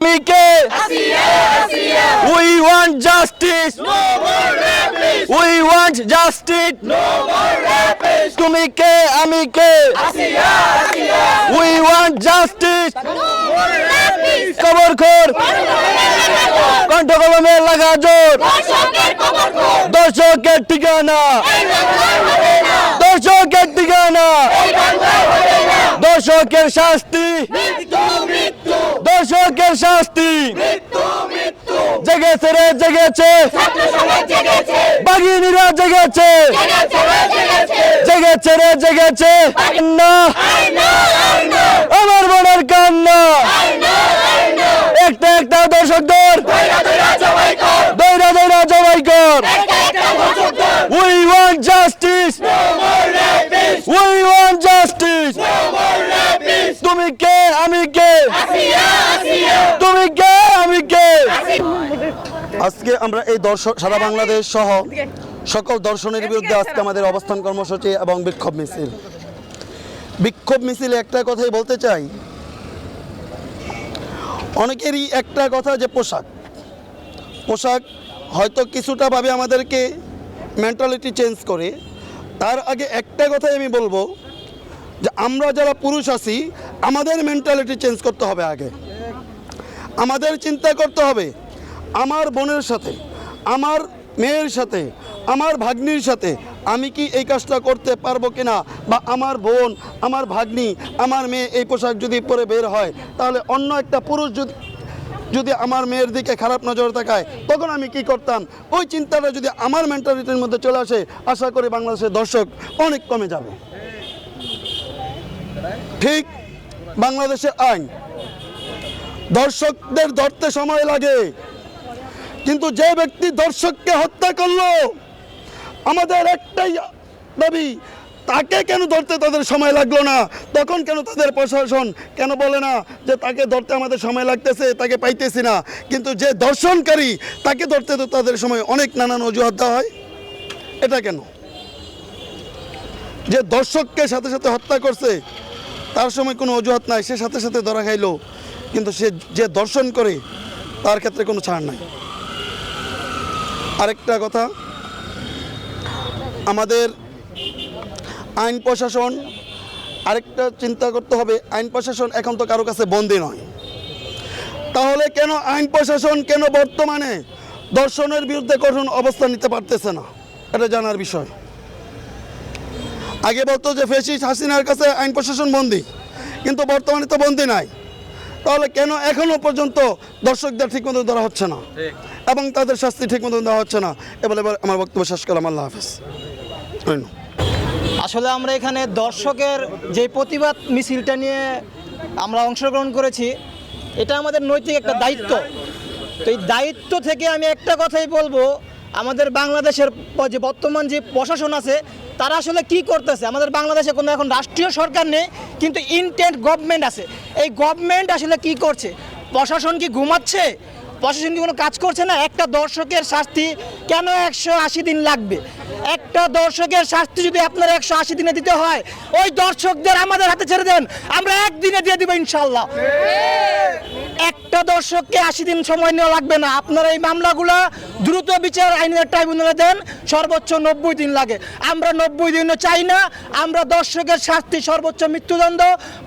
আমি কে we want justice we want justice তুমি কে আমি কে উই ওয়ান্ট জাস্টিস খবর খোর কণ্ঠ কলমে লাগা জোর দর্শকের ঠিকানা! দর্শকের ঠিকানা! দর্শকের শাস্তি! দর্শকের শাস্তি। জেগেছে রে জেগেছে। বাঘিনীরা জেগেছে। জেগেছে রে জেগেছে। না আমার মনের কান্না। একটা একটা দর্শকদের দৈরা। দৈরা জবাই কর। We want justice we want justice তুমি কে আমি কে তুমি কে আমি কে আজকে আমরা এই দর্শক সারা বাংলাদেশ সহ সকল দর্শনের বিরুদ্ধে আজকে আমাদের অবস্থান কর্মসূচি এবং বিক্ষোভ মিছিল। বিক্ষোভ মিছিলে একটা কথাই বলতে চাই। অনেকেরই একটা কথা যে পোশাক। পোশাক হয়তো কিছুটা ভাবে আমাদেরকে মেন্টালিটি চেঞ্জ করে। তার আগে একটা কথাই আমি বলব যে আমরা যারা পুরুষ আছি আমাদের মেন্টালিটি চেঞ্জ করতে হবে আগে। আমাদের চিন্তা করতে হবে আমার বোনের সাথে, আমার মেয়ের সাথে, আমার ভাগ্নির সাথে আমি কি এই কাজটা করতে পারব কিনা? বা আমার বোন, আমার ভাগ্নি, আমার মেয়ে এই পোশাক যদি পরে বের হয়, তাহলে অন্য একটা পুরুষ যদি যদি আমার মেয়ের দিকে খারাপ নজর তাকায়, তখন আমি কি করতাম? ওই চিন্তাটা যদি আমার মেন্টালিটির মধ্যে চলে আসে, আশা করি বাংলাদেশের দর্শক অনেক কমে যাবে। ঠিক বাংলাদেশের আইন। দর্শকদের ধরতে সময় লাগে। কিন্তু যে ব্যক্তি দর্শককে হত্যা করল, আমাদের একটাই দাবি, তাকে কেন ধরতে তাদের সময় লাগল না? তখন কেন তাদের প্রশাসন কেন বলে না যে তাকে ধরতে আমাদের সময় লাগতেছে, তাকে পাইতেছি না? কিন্তু যে দর্শনকারী তাকে ধরতে তো তাদের সময় অনেক নানান অজুহাত দেওয়া হয়। এটা কেন? যে দর্শককে সাথে সাথে হত্যা করছে, তার সময় কোনো অজুহাত নাই, সে সাথে সাথে ধরা খাইলো, কিন্তু সে যে দর্শন করে, তার ক্ষেত্রে কোনো ছাড় নাই। আরেকটা কথা। আমাদের আইন প্রশাসন, আরেকটা চিন্তা করতে হবে, আইন প্রশাসন এখন তো কারও কাছে বন্দি নয়। তাহলে কেন আইন প্রশাসন কেন বর্তমানে দর্শনের বিরুদ্ধে কঠোর অবস্থান নিতে পারতেছে না? এটা জানার বিষয়। আগে বলতো যে ফেসিস হাসিনার কাছে আইন প্রশাসন বন্দি, কিন্তু বর্তমানে তো বন্দি নাই। তাহলে কেন এখনও পর্যন্ত দর্শকদের ঠিকমতো ধরা হচ্ছে না? এবং তাদের শাস্তি ঠিকমতো দেওয়া হচ্ছে না? এবার এবার আমার বক্তব্য শেষ করলাম আল্লাহ হাফিজ। আসলে আমরা এখানে দর্শকের যে প্রতিবাদ মিছিলটা নিয়ে আমরা অংশগ্রহণ করেছি এটা আমাদের নৈতিক একটা দায়িত্ব। তো এই দায়িত্ব থেকে আমি একটা কথাই বলব আমাদের বাংলাদেশের যে বর্তমান যে প্রশাসন আছে তারা আসলে কি করতেছে? আমাদের বাংলাদেশে কোনো এখন রাষ্ট্রীয় সরকার নেই, কিন্তু ইনটেন্ট গভর্নমেন্ট আছে। এই গভর্নমেন্ট আসলে কি করছে? প্রশাসন কি ঘুমাচ্ছে? প্রশাসন কি কোনো কাজ করছে না? একটা দর্শকের শাস্তি কেন একশো আশি দিন লাগবে? একটা দর্শকের শাস্তি যদি আপনার একশো আশি দিনে দিতে হয়, ওই দর্শকদের আমাদের হাতে ছেড়ে দেন। আমরা একদিনে দিয়ে দিব ইনশাল্লাহ। একটা দর্শককে আশি দিন সময় নেওয়া লাগবে না। আপনারা এই মামলাগুলো দ্রুত বিচার আইনের ট্রাইব্যুনালে দেন, সর্বোচ্চ নব্বই দিন লাগে। আমরা নব্বই দিনও চাই না, আমরা দর্শকের শাস্তি, সর্বোচ্চ মৃত্যুদণ্ড।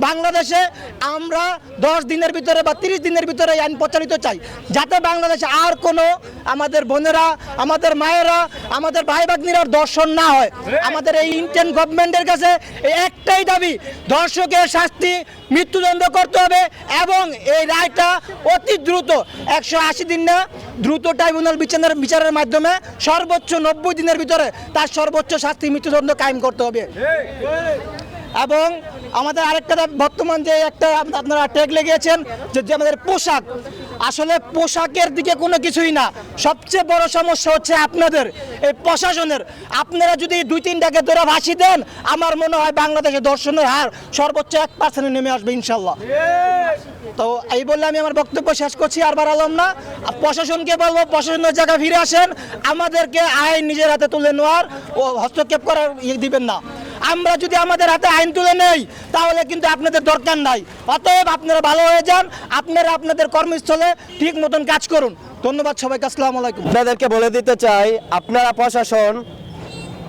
বাংলাদেশে আমরা দশ দিনের ভিতরে বা তিরিশ দিনের ভিতরে আইন প্রচারিত চাই। যাতে বাংলাদেশে আর কোনো আমাদের বোনেরা, আমাদের মায়েরা, আমাদের ভাই ভাগ্নিরা দর্শন না হয়। আমাদের এই ইন্ডিয়ান গভর্নমেন্টের কাছে একটাই দাবি, দর্শকের শাস্তি, মৃত্যুদণ্ড করতে হবে এবং এই রায়টা অতি দ্রুত, একশো আশি দিন না, দ্রুত ট্রাইব্যুনাল বিচারের বিচারের মাধ্যমে সর্বোচ্চ নব্বই দিনের ভিতরে তার সর্বোচ্চ শাস্তি মৃত্যুদণ্ড কায়েম করতে হবে। এবং আমাদের আরেকটা বর্তমান যে একটা আপনারা ট্যাগ লেগেছেন যে আমাদের পোশাক, আসলে পোশাকের দিকে কোনো কিছুই না। সবচেয়ে বড় সমস্যা হচ্ছে আপনাদের, এই প্রশাসনের। আপনারা যদি দুই তিনটাকে ধরে ভাসি দেন, আমার মনে হয় বাংলাদেশে দর্শনের হার সর্বোচ্চ এক পার্সেন্টে নেমে আসবে ইনশাল্লাহ। তো এই বললে আমি আমার বক্তব্য শেষ করছি, আর বাড়ালাম না। প্রশাসনকে বলব, প্রশাসনের জায়গায় ফিরে আসেন। আমাদেরকে আইন নিজের হাতে তুলে নেওয়ার ও হস্তক্ষেপ করার ইয়ে দিবেন না। আমরা যদি আমাদের হাতে আইন তুলে নেই, তাহলে কিন্তু আপনাদের দরকার নাই। অতএব আপনারা ভালো হয়ে যান, আপনারা আপনাদের কর্মস্থলে ঠিক মতন কাজ করুন। ধন্যবাদ সবাইকে, আসসালামু আলাইকুম। আপনাদেরকে বলে দিতে চাই, আপনারা প্রশাসন,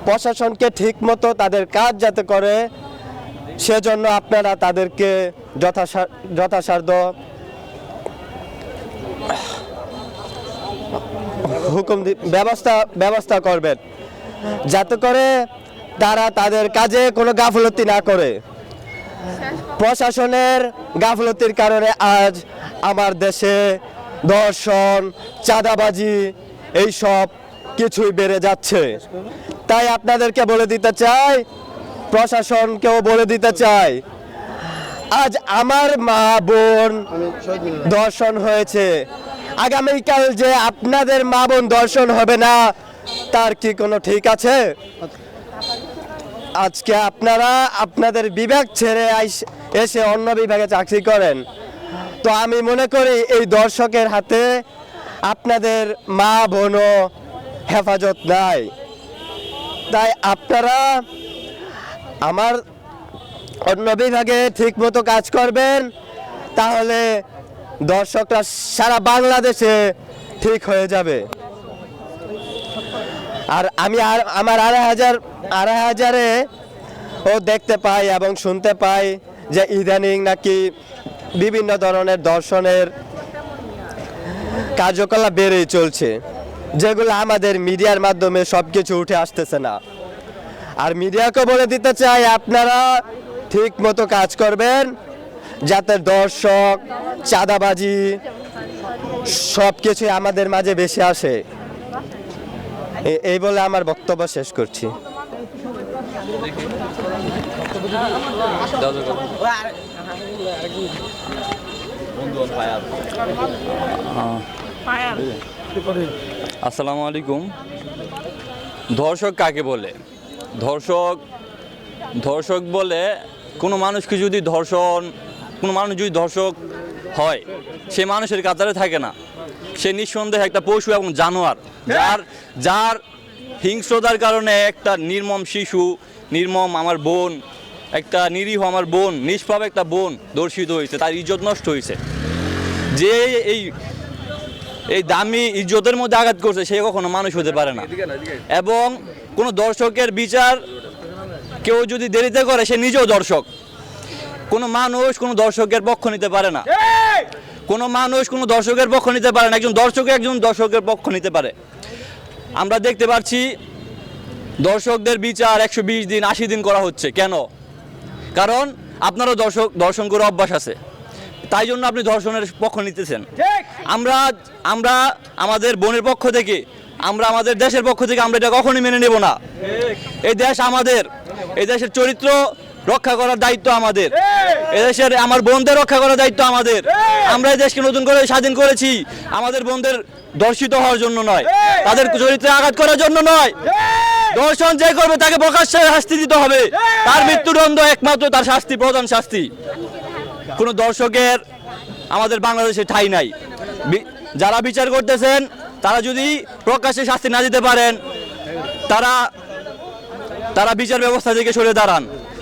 প্রশাসনকে ঠিক মতো তাদের কাজ যাতে করে সেজন্য আপনারা তাদেরকে যথাসাধ্য হুকুম ব্যবস্থা ব্যবস্থা করবেন। যাতে করে তারা তাদের কাজে কোনো গাফলতি না করে। প্রশাসনের গাফলতির কারণে আজ আমার দেশে ধর্ষণ, চাঁদাবাজি এইসব কিছুই বেড়ে যাচ্ছে। তাই আপনাদেরকে বলে দিতে চাই প্রশাসনকেও বলে দিতে চাই। আজ আমার মা বোন দর্শন হয়েছে। আগামীকাল যে আপনাদের মা বোন দর্শন হবে না, তার কি কোনো ঠিক আছে? আজকে আপনারা আপনাদের বিভাগ ছেড়ে এসে অন্য বিভাগে চাকরি করেন। তো আমি মনে করি এই দর্শকের হাতে আপনাদের মা বোনও হেফাজত নাই। তাই আপনারা আমার অন্য বিভাগে ঠিক মতো কাজ করবেন, তাহলে দর্শকরা সারা বাংলাদেশে ঠিক হয়ে যাবে। আর আমি আর, আমার আড়াই হাজার, আড়াই হাজারে ও দেখতে পাই এবং শুনতে পাই যে ইদানিং নাকি বিভিন্ন ধরনের দর্শনের কার্যকলাপ বেড়েই চলছে, যেগুলো আমাদের মিডিয়ার মাধ্যমে সব কিছু উঠে আসতেছে না। আর মিডিয়াকে বলে দিতে চাই, আপনারা ঠিক মতো কাজ করবেন যাতে দর্শক, চাঁদাবাজি সব কিছুই আমাদের মাঝে বেশি আসে। এই বলে আমার বক্তব্য শেষ করছি। আসসালামু আলাইকুম। ধর্ষক কাকে বলে? ধর্ষক ধর্ষক বলে কোনো মানুষকে যদি ধর্ষণ, কোনো মানুষ যদি ধর্ষক হয়, সে মানুষের কাতারে থাকে না। সে নিঃসন্দেহে একটা পশু এবং জানোয়ার। যার যার হিংস্রতার কারণে একটা নির্মম শিশু, নির্মম আমার বোন, একটা নিরীহ আমার বোন, নিষ্পাপ একটা বোন দর্শিত হয়েছে, তার ইজ্জত নষ্ট হয়েছে। যে এই এই দামি ইজ্জতের মধ্যে আঘাত করছে, সে কখনো মানুষ হতে পারে না। এবং কোনো দর্শকের বিচার কেউ যদি দেরিতে করে, সে নিজেও দর্শক। কোনো মানুষ কোনো দর্শকের পক্ষ নিতে পারে না। কোনো মানুষ কোনো দর্শকের পক্ষ নিতে পারে না, একজন দর্শক একজন দর্শকের পক্ষ নিতে পারে। আমরা দেখতে পাচ্ছি, দর্শকদের বিচার একশো বিশ দিন, আশি দিন করা হচ্ছে। কেন? কারণ আপনারও দর্শক, দর্শন করে অভ্যাস আছে। তাই জন্য আপনি দর্শনের পক্ষ নিতেছেন। আমরা আমরা আমাদের বোনের পক্ষ থেকে, আমরা আমাদের দেশের পক্ষ থেকে আমরা এটা কখনোই মেনে নেব না। এই দেশ আমাদের, এই দেশের চরিত্র রক্ষা করার দায়িত্ব আমাদের। এদেশের আমার বোনদের রক্ষা করার দায়িত্ব আমাদের। আমরা এই দেশকে নতুন করে স্বাধীন করেছি। আমাদের বোনদের দর্শিত হওয়ার জন্য নয়, তাদের চরিত্রে আঘাত করার জন্য নয়। দর্শন যে করবে তাকে প্রকাশ্যে শাস্তি দিতে হবে। তার মৃত্যুদণ্ড একমাত্র তার শাস্তি, প্রধান শাস্তি। কোনো দর্শকের আমাদের বাংলাদেশে ঠাই নাই। যারা বিচার করতেছেন, তারা যদি প্রকাশ্যে শাস্তি না দিতে পারেন, তারা তারা বিচার ব্যবস্থা থেকে সরে দাঁড়ান।